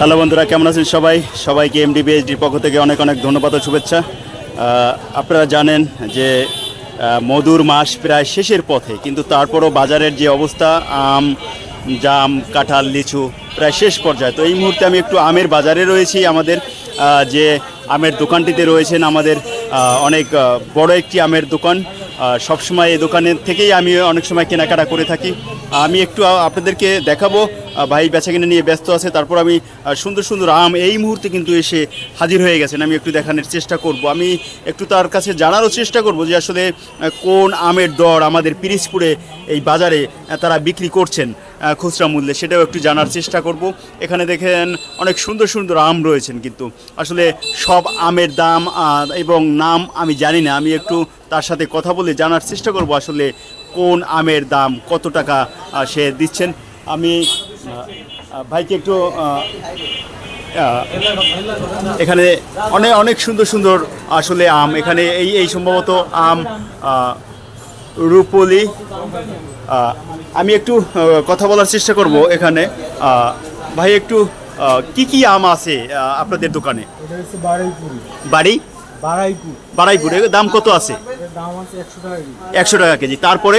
Hello বন্ধুরা, কেমন আছেন সবাই? সবাইকে এমডি বিএসডির পক্ষ থেকে অনেক অনেক ধন্যবাদ ও শুভেচ্ছা। আপনারা জানেন যে মধুর মাস প্রায় শেষের পথে, কিন্তু তারপরও বাজারের যে অবস্থা, আম, জাম, কাঁঠাল, লিচু প্রায় শেষ পর্যায়ে। তো এই মুহূর্তে আমি একটু আমের বাজারে রয়েছি। আমাদের যে আমের দোকানটিতে রয়েছেন আমাদের অনেক বড় একটি আমের দোকান। সবসময় এই দোকানের থেকেই আমি অনেক সময় কেনাকাটা করে থাকি। আমি একটু আপনাদেরকে দেখাবো ভাই বেচা কিনে নিয়ে ব্যস্ত আছে। তারপর আমি সুন্দর সুন্দর আম এই মুহূর্তে কিন্তু এসে হাজির হয়ে গেছেন। আমি একটু দেখানোর চেষ্টা করব। আমি একটু তার কাছে জানারও চেষ্টা করব যে আসলে কোন আমের দর আমাদের পিরিজপুরে এই বাজারে তারা বিক্রি করছেন খুচরা মূল্যে। সেটাও একটু জানার চেষ্টা করব। এখানে দেখেন অনেক সুন্দর সুন্দর আম রয়েছেন কিন্তু। আসলে সব আমের দাম এবং নাম আমি জানি না। আমি একটু তার সাথে কথা বলে জানার চেষ্টা করব আসলে কোন আমের দাম কত টাকা সে দিচ্ছেন। আমি ভাইকে একটু এখানে অনেক অনেক সুন্দর সুন্দর আসলে আম। এখানে এই এই সম্ভবত আম রূপলি। আমি একটু কথা বলার চেষ্টা করব এখানে। ভাই একটু কি কি আম আছে আপনাদের দোকানে? এটা বাড়াইপুরি বাড়ি দাম কত আছে? দাম আছে একশো টাকা কেজি। একশো টাকা কেজি। তারপরে?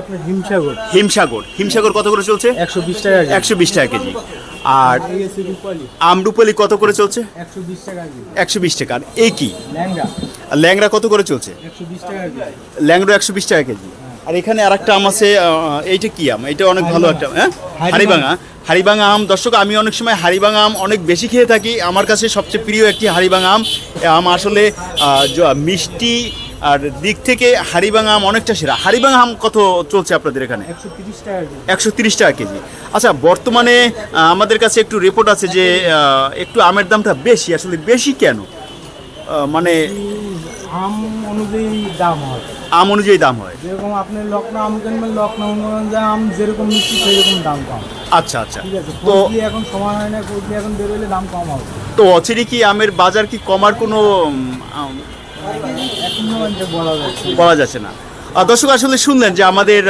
আপনার হিমসাগর। হিমসাগর। হিমসাগর কত করে চলছে? একশো বিশ টাকা কেজি। একশো বিশ টাকা কেজি। আর আমরুপালি কত করে চলছে? একশো বিশ টাকা এই কি? ল্যাংড়া। ল্যাংড়া কত করে চলছে? ল্যাংড়া একশো বিশ টাকা কেজি। আর এখানে আর একটা আম আছে এইটা কি আম? এটা অনেক ভালো একটা হ্যাঁ? হাড়িভাঙা হাড়িভাঙা আম দর্শক আমি অনেক সময় হাড়িভাঙা আম অনেক বেশি খেয়ে থাকি। আমার কাছে সবচেয়ে প্রিয় একটি হাড়িভাঙা আম। আম আসলে মিষ্টি আর দিক থেকে হাড়িভাঙা আম অনেকটা সেরা। হাড়িভাঙা আম কত চলছে আপনাদের এখানে? একশো তিরিশ টাকা কেজি। একশো তিরিশ টাকা কেজি। আচ্ছা বর্তমানে আমাদের কাছে একটু রিপোর্ট আছে যে একটু আমের দামটা বেশি। আসলে বেশি কেন? মানে আম অনুযায়ী দাম হয়। আম অনুযায়ী দাম হয়। যেরকম আপনি লখনৌ আম কিনবেন লখনৌ অনুযায়ী আম যেরকম নিচ্ছি সেরকম দাম কম। আচ্ছা আচ্ছা। তো কি এখন সময় হয় না কোথায় এখন বেরোলে দাম কম হবে। তো অচিরে কি আমের বাজার কি কমার কোনো বলা যাচ্ছে না। দর্শক আসলে শুনলেন যে আমাদের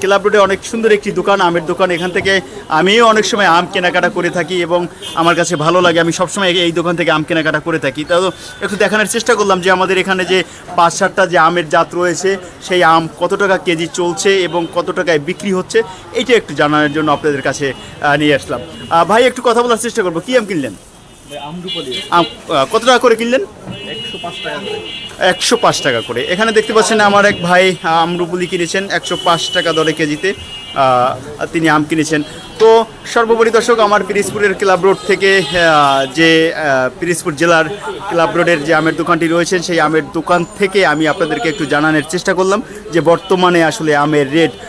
ক্লাব রোডে অনেক সুন্দর একটি দোকান আমের দোকান। এখান থেকে আমিও অনেক সময় আম কেনাকাটা করে থাকি এবং আমার কাছে ভালো লাগে। আমি সবসময় এই দোকান থেকে আম কেনাকাটা করে থাকি। তো একটু দেখানোর চেষ্টা করলাম যে আমাদের এখানে যে পাঁচ সাতটা যে আমের জাত রয়েছে সেই আম কত টাকা কেজি চলছে এবং কত টাকায় বিক্রি হচ্ছে এইটা একটু জানানোর জন্য আপনাদের কাছে নিয়ে আসলাম। ভাই একটু কথা বলার চেষ্টা করব। কী আম কিনলেন? আম কত টাকা করে কিনলেন? একশো পাঁচ টাকা করে। এখানে দেখতে পাচ্ছেন আমার এক ভাই আমরুপুলি কিনেছেন একশো পাঁচ টাকা দরে কেজিতে। তিনি আম কিনেছেন। তো সর্বোপরি দর্শক, আমার পিরিজপুরের ক্লাব রোড থেকে যে পিরিজপুর জেলার ক্লাব রোডের যে আমের দোকানটি রয়েছে, সেই আমের দোকান থেকে আমি আপনাদেরকে একটু জানানোর চেষ্টা করলাম যে বর্তমানে আসলে আমের রেট